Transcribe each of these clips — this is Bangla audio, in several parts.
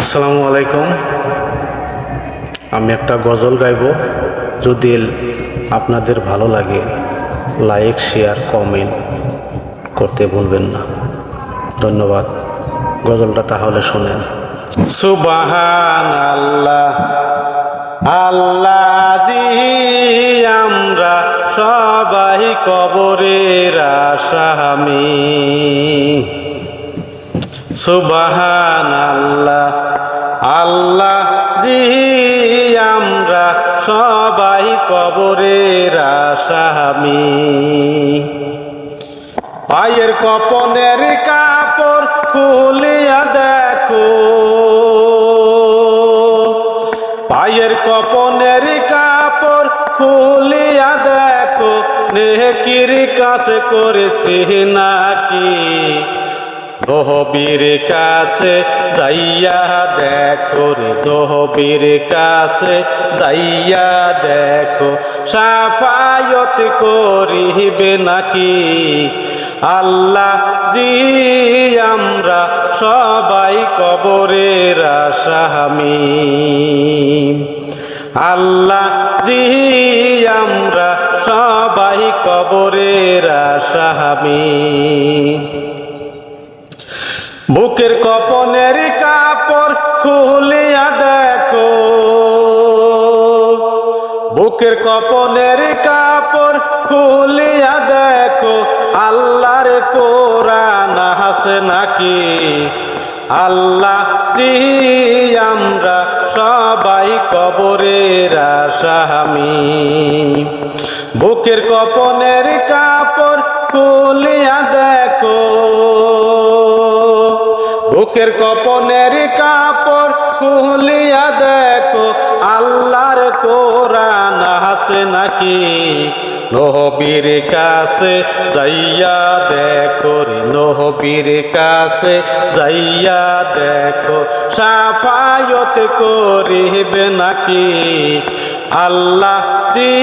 আসসালামু আলাইকুম। আমি একটা গজল গাইব। যদি আপনাদের ভালো লাগে, লাইক, শেয়ার, কমেন্ট করতে ভুলবেন না। ধন্যবাদ। গজলটা তাহলে শোনেন। সুবাহান আল্লাহ আল্লাহ আমরা সবাই কবরের আসামি সুবাহান আল্লাহ আল্লাহ জি, আমরা সবাই কবরের আসামি পায়ের কপনের কাপড় খুলিয়া দেখো। পায়ের কপনের কাপড় খুলিয়া দেখো। নেকির কাছে করেছি নাকি? নহবীর কাছে যাইয়া দেখো রে নহবীর কাছে যাইয়া দেখো, সাফায়ত করিবে নাকি? আল্লাহ জি, আমরা সবাই কবরের আসামি আল্লাহ জি, আমরা সবাই কবরের আসামি বুকের কপনের কাপড় খুলিয়া দেখো। বুকের কপনের কাপড় খুলিয়া দেখো, আল্লাহর কোরআন হাসে নাকি? আল্লাহ আমরা সবাই কবরের আসামি। বুকের কপনের কাপড় বুকের কপনের কাপড় খুলিয়া দেখো, আল্লাহর কোরআন হাসে নাকি? নহবীর কাছে যাইয়া দেখো রে নহবীর কাছে যাইয়া দেখো, সাফায়ত করিবে নাকি? আল্লাহ জি,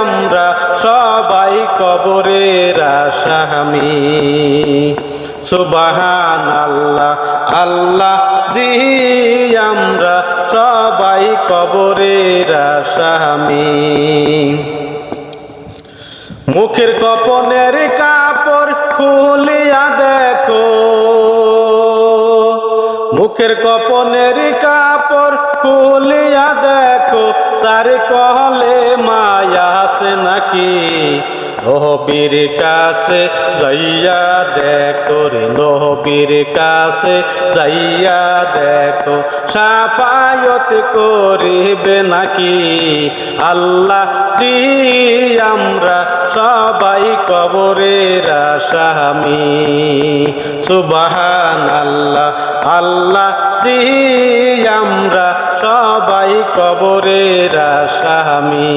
আমরা সবাই কবরের আসামি। সুবাহান আল্লাহ আল্লাহ জি, আমরা সবাই কবরের আসামি মুখের কপনের কাপড় খুলিয়া দেখো। মুখের কপনের কাপড় খুলিয়া দেখো, চার কহলে মায়া আছে নাকি? নহবীর কাছে যাইয়া দেখো রে নহবীর কাছে যাইয়া দেখো, সাফায়ত করিবে নাকি? আল্লাহ আমরা সবাই কবরের আসামি সুবাহান আল্লাহ আল্লাহ আমরা সবাই কবরের আসামি